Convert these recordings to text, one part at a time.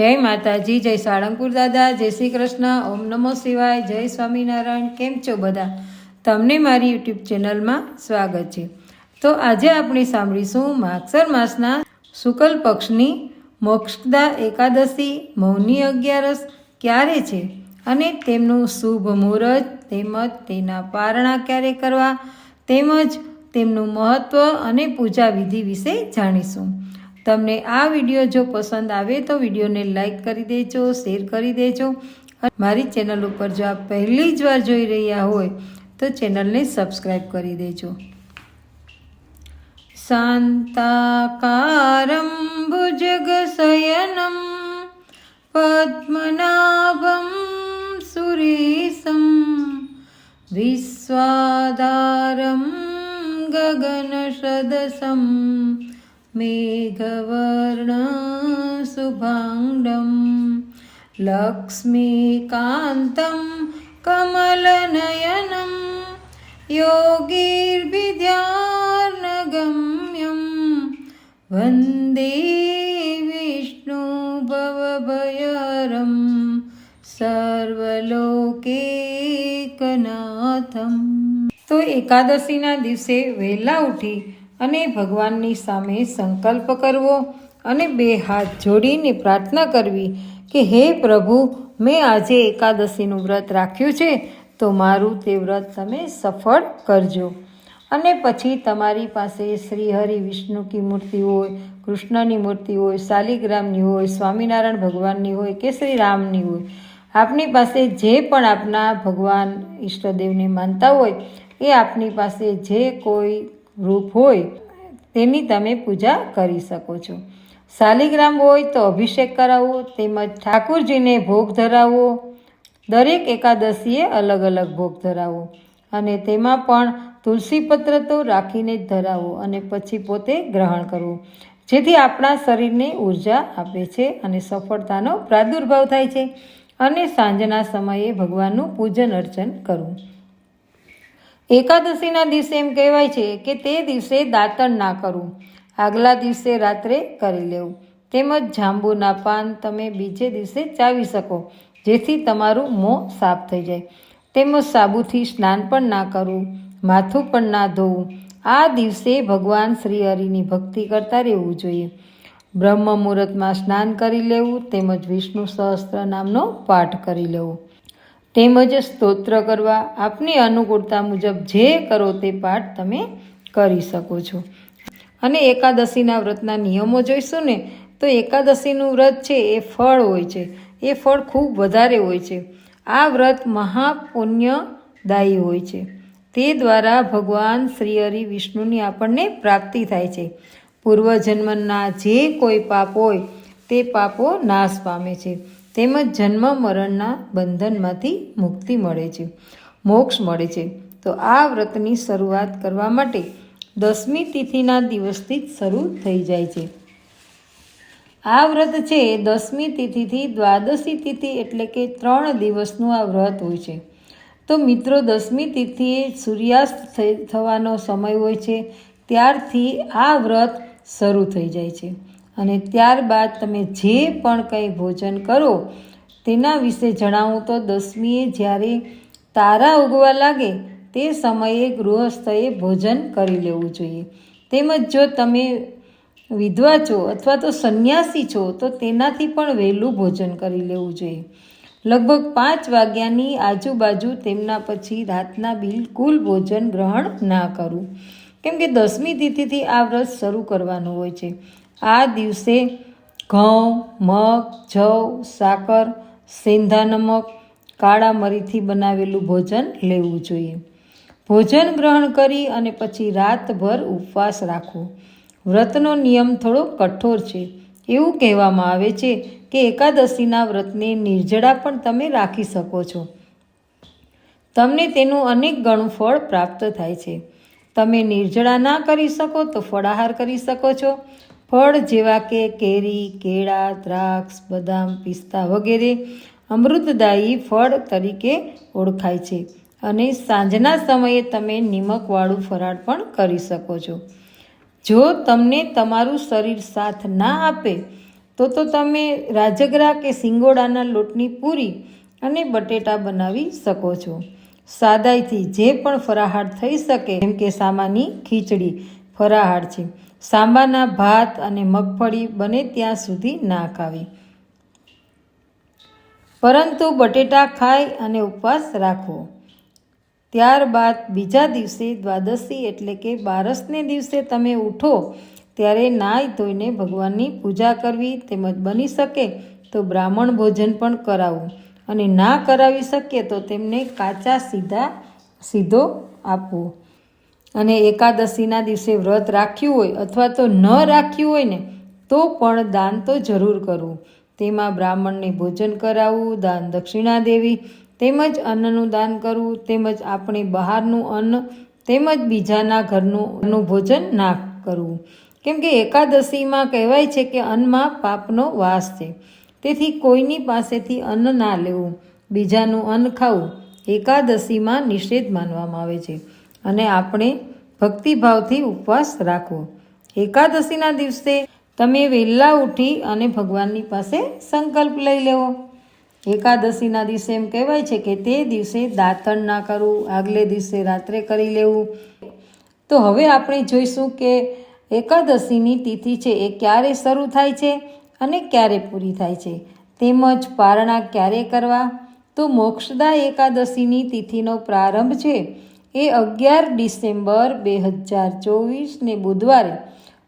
જય માતાજી, જય સાળંગપુર દાદા, જય શ્રી કૃષ્ણ, ઓમ નમો શિવાય, જય સ્વામિનારાયણ, કેમ છો બધા? તમને મારી યુટ્યુબ ચેનલમાં સ્વાગત છે. તો આજે આપણે સાંભળીશું માગસર માસના શુક્લ પક્ષની મોક્ષદા એકાદશી, મૌની અગિયારસ ક્યારે છે અને તેમનું શુભ મુહૂર્ત તેમજ તેના પારણા ક્યારે કરવા તેમજ તેમનું મહત્ત્વ અને પૂજા વિધિ વિશે જાણીશું. તમને આ વીડિયો જો પસંદ આવે તો વિડીયોને લાઈક કરી દેજો, શેર કરી દેજો. મારી ચેનલ ઉપર જો આપ પહેલી જ વાર જોઈ રહ્યા હોય તો ચેનલને સબસ્ક્રાઈબ કરી દેજો. શાંતાકારં પદ્મનાભમ પદ્મનાભં વિશ્વાદારમ વિશ્વાધારं ગગનસદસं मेघवर्णशुभाङ्गं लक्ष्मीकान्तं कमलनयनं योगीर्विद्यार्नगम्यं वन्दे विष्णु भवभयहरं સર્વલોકેકનાથમ તો એકાદશીના દિવસે વહેલા ઉઠી અને ભગવાનની સામે સંકલ્પ કરવો અને બે હાથ જોડીને પ્રાર્થના કરવી કે, હે પ્રભુ, મેં આજે એકાદશીનું વ્રત રાખ્યું છે, તો મારું તે વ્રત તમે સફળ કરજો. અને પછી તમારી પાસે શ્રી હરિ વિષ્ણુ કી મૂર્તિ હોય, કૃષ્ણની મૂર્તિ હોય, શાલિગ્રામની હોય, સ્વામિનારાયણ ભગવાનની હોય કે શ્રી રામની હોય, આપની પાસે જે પણ આપના ભગવાન ઈષ્ટદેવને માનતા હોય, એ આપની પાસે જે કોઈ રૂપ હોય, તેની તમે પૂજા કરી શકો છો. શાલિગ્રામ હોય તો અભિષેક કરાવવો તેમજ ઠાકુરજીને ભોગ ધરાવવો દરેક એકાદશીએ અલગ અલગ ભોગ ધરાવવો અને તેમાં પણ તુલસી પત્ર તો રાખીને જ ધરાવવો અને પછી પોતે ગ્રહણ કરવું જેથી આપણા શરીરને ઊર્જા આપે છે અને સફળતાનો પ્રાદુર્ભાવ થાય છે. અને સાંજના સમયે ભગવાનનું પૂજન અર્ચન કરવું એકાદશીના દિવસે એમ કહેવાય છે કે તે દિવસે દાંતણ ના કરવું આગલા દિવસે રાત્રે કરી લેવું. તેમજ જાંબુના પાન તમે બીજે દિવસે ચાવી શકો, જેથી તમારું મોં સાફ થઈ જાય. તેમજ સાબુથી સ્નાન પણ ના કરવું માથું પણ ના ધોવું. આ દિવસે ભગવાન શ્રી હરિની ભક્તિ કરતા રહેવું જોઈએ. બ્રહ્મ મુહૂર્તમાં સ્નાન કરી લેવું તેમજ વિષ્ણુ સહસ્ત્ર નામનો પાઠ કરી લેવો. તેમજ સ્તોત્ર કરવા આપની અનુકૂળતા મુજબ જે કરો તે પાઠ તમે કરી શકો છો. અને એકાદશીના વ્રતના નિયમો જોઈશું ને, તો એકાદશીનું વ્રત છે એ ફળ હોય છે. એ ફળ ખૂબ વધારે હોય છે. આ વ્રત મહાપુણ્યદાયી હોય છે. તે દ્વારા ભગવાન શ્રી હરિ વિષ્ણુની આપણને પ્રાપ્તિ થાય છે. પૂર્વજન્મના જે કોઈ પાપ હોય, તે પાપો નાશ પામે છે. તેમજ જન્મ મરણના બંધનમાંથી મુક્તિ મળે છે, મોક્ષ મળે છે. તો આ વ્રતની શરૂઆત કરવા માટે દસમી તિથિના દિવસથી જ શરૂ થઈ જાય છે. આ વ્રત છે દસમી તિથિથી દ્વાદશી તિથિ એટલે કે ત્રણ દિવસનું આ વ્રત હોય છે. તો મિત્રો, દસમી તિથિએ સૂર્યાસ્ત થવાનો સમય હોય છે. ત્યારથી આ વ્રત શરૂ થઈ જાય છે. અને ત્યારબાદ તમે જે પણ કંઈ ભોજન કરો, તેના વિશે જણાવું તો દસમીએ જ્યારે તારા ઉગવા લાગે, તે સમયે ગૃહસ્થએ ભોજન કરી લેવું જોઈએ. તેમજ જો તમે વિધવા છો અથવા તો સંન્યાસી છો, તો તેનાથી પણ વહેલું ભોજન કરી લેવું જોઈએ. લગભગ પાંચ વાગ્યાની આજુબાજુ તેમના પછી રાતના બિલકુલ ભોજન ગ્રહણ ના કરવું કેમ કે દસમી તિથિથી આ વ્રત શરૂ કરવાનું હોય છે. આ દિવસે ઘઉં, મગ, જવ, સાકર, સેંધા નમક, કાળા મરીથી બનાવેલું ભોજન લેવું જોઈએ. ભોજન ગ્રહણ કરી અને પછી રાતભર ઉપવાસ રાખવો વ્રતનો નિયમ થોડો કઠોર છે. એવું કહેવામાં આવે છે કે એકાદશીના વ્રતને નિર્જળા પણ તમે રાખી શકો છો. તમને તેનું અનેક ગણું ફળ પ્રાપ્ત થાય છે. તમે નિર્જળા ના કરી શકો તો ફળાહાર કરી શકો છો. ફળ જેવા કે કેરી, કેળા, દ્રાક્ષ, બદામ, પિસ્તા વગેરે અમૃતદાયી ફળ તરીકે ઓળખાય છે. અને સાંજના સમયે તમે નિમકવાળું ફરાળ પણ કરી શકો છો. જો તમને તમારું શરીર સાથ ના આપે, તો તો તમે રાજગરા કે સિંગોડાના લોટની પૂરી અને બટેટા બનાવી શકો છો. સાદાઈથી જે પણ ફરાહાર થઈ શકે, જેમ કે સામાની ખીચડી ફરાહાર છે. સાંબાના ભાત અને મગફળી બને ત્યાં સુધી ના ખાવી. પરંતુ બટેટા ખાઈ અને ઉપવાસ રાખવો. ત્યારબાદ બીજા દિવસે દ્વાદશી એટલે કે બારસને દિવસે તમે ઉઠો, ત્યારે નાહી ધોઈને ભગવાનની પૂજા કરવી તેમજ બની શકે તો બ્રાહ્મણ ભોજન પણ કરાવવું અને ના કરાવી શકીએ તો તેમને કાચા સીધા સીધો આપવો. અને એકાદશીના દિવસે વ્રત રાખ્યું હોય અથવા તો ન રાખ્યું હોય ને, તો પણ દાન તો જરૂર કરવું. તેમાં બ્રાહ્મણને ભોજન કરાવવું, દાન દક્ષિણા દેવી, તેમજ અન્નનું દાન કરવું, તેમજ આપણે બહારનું અન્ન, તેમજ બીજાના ઘરનું ભોજન ના કરવું. કેમ કે એકાદશીમાં કહેવાય છે કે અન્નમાં પાપનો વાસ છે. તેથી કોઈની પાસેથી અન્ન ના લેવું, બીજાનું અન્ન ખાવું, એકાદશીમાં નિષેધ માનવામાં આવે છે. અને આપણે ભક્તિભાવથી ઉપવાસ રાખવો. એકાદશીના દિવસે તમે વહેલા ઉઠી અને ભગવાનની પાસે સંકલ્પ લઈ લેવો. એકાદશીના દિવસે એમ કહેવાય છે કે તે દિવસે દાંતણ ના કરવું આગલે દિવસે રાત્રે કરી લેવું. તો હવે આપણે જોઈશું કે એકાદશીની તિથિ છે એ ક્યારે શરૂ થાય છે અને ક્યારે પૂરી થાય છે. તેમજ પારણા ક્યારે કરવા? તો મોક્ષદા એકાદશીની તિથિનો પ્રારંભ છે એ અગિયાર ડિસેમ્બર બે હજાર ચોવીસને બુધવારે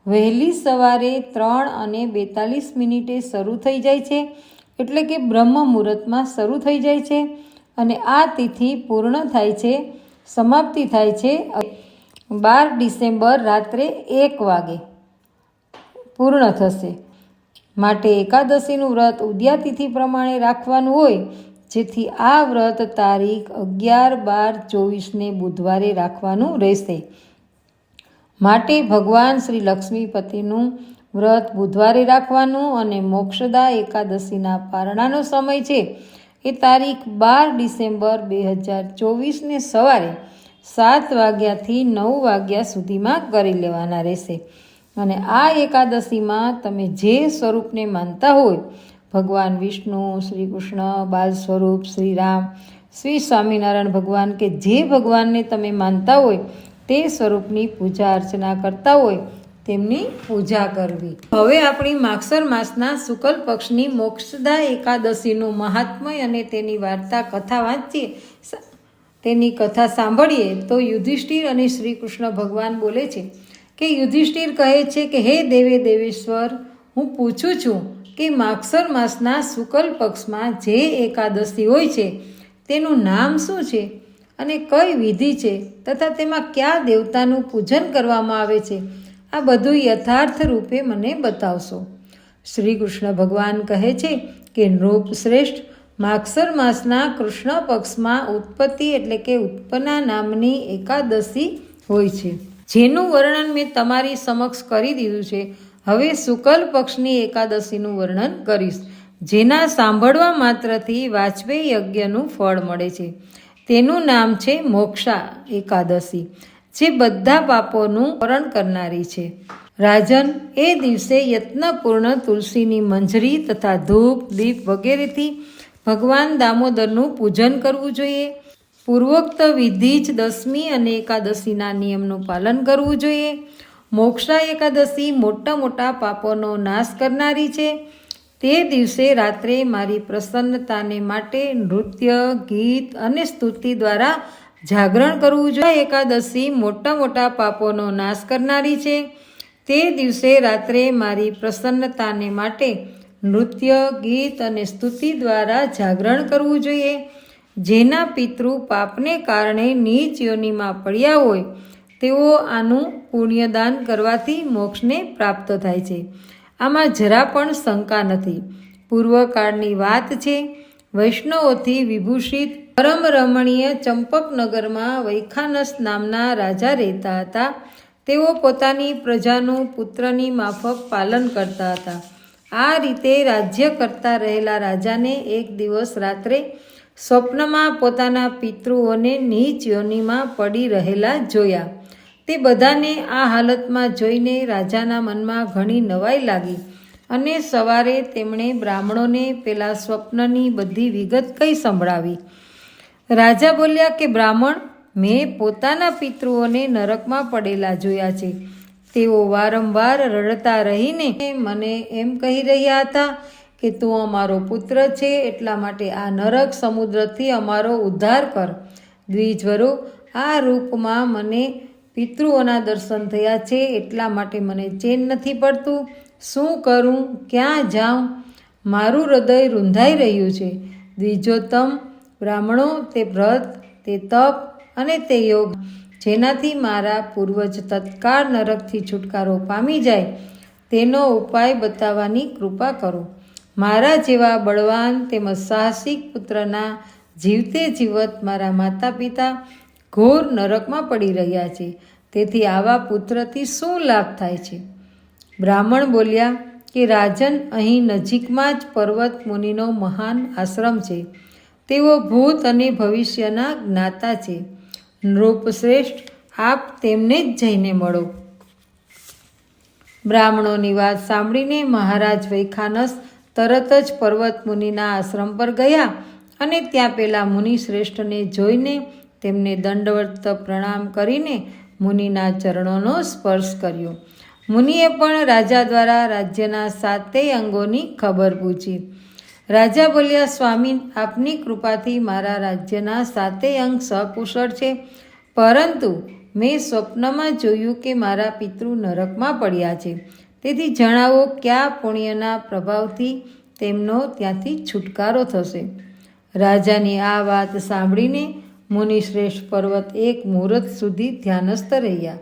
વહેલી સવારે ત્રણ અને બેતાલીસ મિનિટે શરૂ થઈ જાય છે. એટલે કે બ્રહ્મ મુહૂર્તમાં શરૂ થઈ જાય છે અને આ તિથિ પૂર્ણ થાય છે, સમાપ્તિ થાય છે બાર ડિસેમ્બર રાત્રે એક વાગે. પૂર્ણ થશે. માટે એકાદશીનું વ્રત ઉદ્યા તિથિ પ્રમાણે રાખવાનું હોય જેથી આ વ્રત તારીખ અગિયાર બાર ચોવીસને બુધવારે રાખવાનું રહેશે. માટે ભગવાન શ્રી લક્ષ્મીપતિનું વ્રત બુધવારે રાખવાનું અને મોક્ષદા એકાદશીના પારણાનો સમય છે એ તારીખ બાર ડિસેમ્બર બે હજાર ચોવીસને સવારે સાત વાગ્યાથી નવ વાગ્યા સુધીમાં કરી લેવાના રહેશે. અને આ એકાદશીમાં તમે જે સ્વરૂપને માનતા હોય ભગવાન વિષ્ણુ, શ્રી કૃષ્ણ, બાલ સ્વરૂપ, શ્રી રામ, શ્રી સ્વામિનારાયણ ભગવાન કે જે ભગવાનને તમે માનતા હોય, તે સ્વરૂપની પૂજા અર્ચના કરતા હોય, તેમની પૂજા કરવી. હવે આપણી માગસર માસના શુકલ પક્ષની મોક્ષદા એકાદશીનું મહાત્મય અને તેની વાર્તા કથા વાંચીએ તેની કથા સાંભળીએ, તો યુધિષ્ઠિર અને શ્રી કૃષ્ણ ભગવાન બોલે છે કે યુધિષ્ઠિર કહે છે કે, હે દેવે દેવેશ્વર, હું પૂછું છું કે માગસર માસના શુકલ પક્ષમાં જે એકાદશી હોય છે, તેનું નામ શું છે અને કઈ વિધિ છે તથા તેમાં કયા દેવતાનું પૂજન કરવામાં આવે છે, આ બધું યથાર્થ રૂપે મને બતાવશો. શ્રી કૃષ્ણ ભગવાન કહે છે કે નૃપ શ્રેષ્ઠ માગસર માસના કૃષ્ણ પક્ષમાં ઉત્પત્તિ એટલે કે ઉત્પન્ના નામની એકાદશી હોય છે. જેનું વર્ણન મેં તમારી સમક્ષ કરી દીધું છે. હવે શુકલ પક્ષની એકાદશીનું વર્ણન કરીશ. જેના સાંભળવા માત્રથી વાજપેયી યજ્ઞનું ફળ મળે છે. તેનું નામ છે મોક્ષા એકાદશી, જે બધા પાપોનું હરણ કરનારી છે. રાજન, એ દિવસે યત્નપૂર્ણ તુલસીની મંજરી તથા ધૂપ, દીપ વગેરેથી ભગવાન દામોદરનું પૂજન કરવું જોઈએ. પૂર્વોક્ત વિધિ જ દસમી અને એકાદશીના નિયમનું પાલન કરવું જોઈએ. મોક્ષા એકાદશી મોટા મોટા પાપોનો નાશ કરનારી છે. તે દિવસે રાત્રે મારી પ્રસન્નતાને માટે નૃત્ય, ગીત અને સ્તુતિ દ્વારા જાગરણ કરવું જોઈએ એકાદશી મોટા મોટા પાપોનો નાશ કરનારી છે. તે દિવસે રાત્રે મારી પ્રસન્નતાને માટે નૃત્ય, ગીત અને સ્તુતિ દ્વારા જાગરણ કરવું જોઈએ. જેના પિતૃ પાપને કારણે નીચ યોનિમાં પડ્યા હોય તેઓ આનું પુણ્યદાન કરવાથી મોક્ષને પ્રાપ્ત થાય છે. આમાં જરા પણ શંકા નથી. પૂર્વકાળની વાત છે, વૈષ્ણવોથી વિભૂષિત પરમ રમણીય ચંપકનગરમાં વૈખાનસ નામના રાજા રહેતા હતા. તેઓ પોતાની પ્રજાનું પુત્રની માફક પાલન કરતા હતા. આ રીતે રાજ્ય કરતા રહેલા રાજાને એક દિવસ રાત્રે સ્વપ્નમાં પોતાના પિતૃઓને નીચ યોનિમાં પડી રહેલા જોયા. તે બધાને આ હાલતમાં જોઈને રાજાના મનમાં ઘણી નવાઈ લાગી અને સવારે તેમણે બ્રાહ્મણોને પેલા સ્વપ્નની બધી વિગત કઈ સંભળાવી. રાજા બોલ્યા કે, બ્રાહ્મણ, મેં પોતાના પિતૃઓને નરકમાં પડેલા જોયા છે. તેઓ વારંવાર રડતા રહીને મને એમ કહી રહ્યા હતા કે, તું અમારો પુત્ર છે, એટલા માટે આ નરક સમુદ્રથી અમારો ઉદ્ધાર કર. દ્વિજવરો, આ રૂપમાં મને પિતૃઓના દર્શન થયા છે એટલા માટે મને ચેન નથી પડતું. શું કરું? ક્યાં જાઉં? મારું હૃદય રૂંધાઈ રહ્યું છે. દ્વિજોત્તમ, બ્રાહ્મણો, તે વ્રત, તે તપ અને તે યોગ, જેનાથી મારા પૂર્વજ તત્કાળ નરકથી છુટકારો પામી જાય. તેનો ઉપાય બતાવવાની કૃપા કરો. મારા જેવા બળવાન તેમજ સાહસિક પુત્રના જીવતે જીવત મારા માતા પિતા ઘોર નરકમાં પડી રહ્યા છે. તેથી આવા પુત્રથી શું લાભ થાય છે? બ્રાહ્મણ બોલ્યા કે, રાજન, અહીં નજીકમાં જ પર્વત મુનિનો મહાન આશ્રમ છે. તેઓ ભૂત અને ભવિષ્યના જ્ઞાતા છે. નૃપશ્રેષ્ઠ, આપ તેમને જ જઈને મળો. બ્રાહ્મણોની વાત સાંભળીને મહારાજ વૈખાનસ તરત જ પર્વત મુનિના આશ્રમ પર ગયા અને ત્યાં પેલા મુનિ શ્રેષ્ઠને જોઈને તેમને દંડવત પ્રણામ કરીને મુનિના ચરણોનો સ્પર્શ કર્યો. મુનિએ પણ રાજા દ્વારા રાજ્યના સાતેય અંગોની ખબર પૂછી. રાજા બોલ્યા, સ્વામી, આપની કૃપાથી મારા રાજ્યના સાતેય અંગ સકુશળ છે. પરંતુ મેં સ્વપ્નમાં જોયું કે મારા પિતૃ નરકમાં પડ્યા છે. તેથી જણાવો, કયા પુણ્યના પ્રભાવથી તેમનો ત્યાંથી છુટકારો થશે? રાજાની આ વાત સાંભળીને મુનિશ્રેષ્ઠ પર્વત એક મુહૂર્ત સુધી ધ્યાનસ્થ રહ્યા.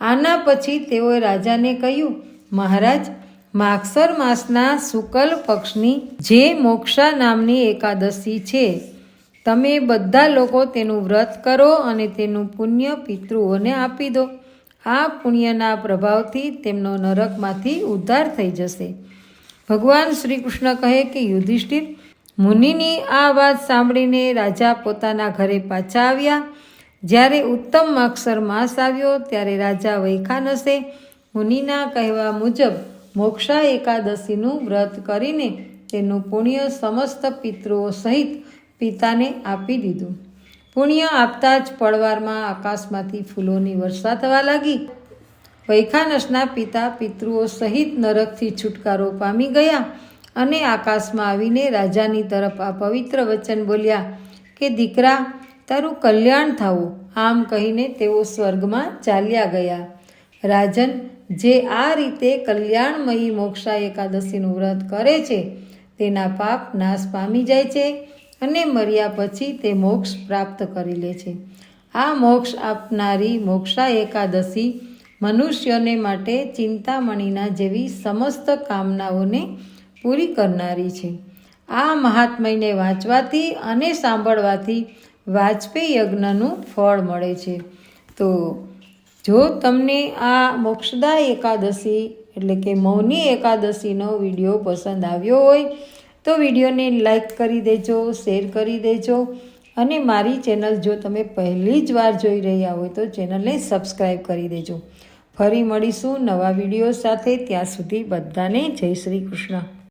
આના પછી તેઓએ રાજાને કહ્યું, મહારાજ, માગસર માસના શુકલ પક્ષની જે મોક્ષા નામની એકાદશી છે, તમે બધા લોકો તેનું વ્રત કરો અને તેનું પુણ્ય પિતૃઓને આપી દો. આ પુણ્યના પ્રભાવથી તેમનો નરકમાંથી ઉદ્ધાર થઈ જશે. ભગવાન શ્રી કૃષ્ણ કહે કે, યુધિષ્ઠિર મુનિની આ વાત સાંભળીને રાજા પોતાના ઘરે પાછા આવ્યા. જ્યારે ઉત્તમ માક્ષર માસ આવ્યો, ત્યારે રાજા વૈખાનસે મુનિના કહેવા મુજબ, મોક્ષા એકાદશીનું વ્રત કરીને તેનું પુણ્ય સમસ્ત પિતૃઓ સહિત પિતાને આપી દીધું. પુણ્ય આપતા જ પડવારમાં આકાશમાંથી ફૂલોની વર્ષા થવા લાગી. વૈખાનસના પિતા પિતૃઓ સહિત નરકથી છુટકારો પામી ગયા. અને આકાશમાં આવીને રાજાની તરફ આ પવિત્ર વચન બોલ્યા કે દીકરા, તારું કલ્યાણ થવું. આમ કહીને તેઓ સ્વર્ગમાં ચાલ્યા ગયા. રાજન, જે આ રીતે કલ્યાણમયી મોક્ષા એકાદશીનું વ્રત કરે છે, તેના પાપ નાશ પામી જાય છે અને મર્યા પછી તે મોક્ષ પ્રાપ્ત કરી લે છે. આ મોક્ષ આપનારી મોક્ષા એકાદશી મનુષ્યને માટે ચિંતામણીના જેવી સમસ્ત કામનાઓને પૂરી કરનારી છે. આ મહાત્મયને વાંચવાથી અને સાંભળવાથી વાજપેયી યજ્ઞનું ફળ મળે છે. તો જો તમને આ મોક્ષદા એકાદશી એટલે કે મૌની એકાદશીનો વીડિયો પસંદ આવ્યો હોય, તો વિડીયોને લાઈક કરી દેજો, શેર કરી દેજો અને મારી ચેનલ જો તમે પહેલી જ વાર જોઈ રહ્યા હોય તો ચેનલને સબસ્ક્રાઈબ કરી દેજો. ફરી મળીશું નવા વીડિયો સાથે. ત્યાં સુધી બધાને જય શ્રી કૃષ્ણ.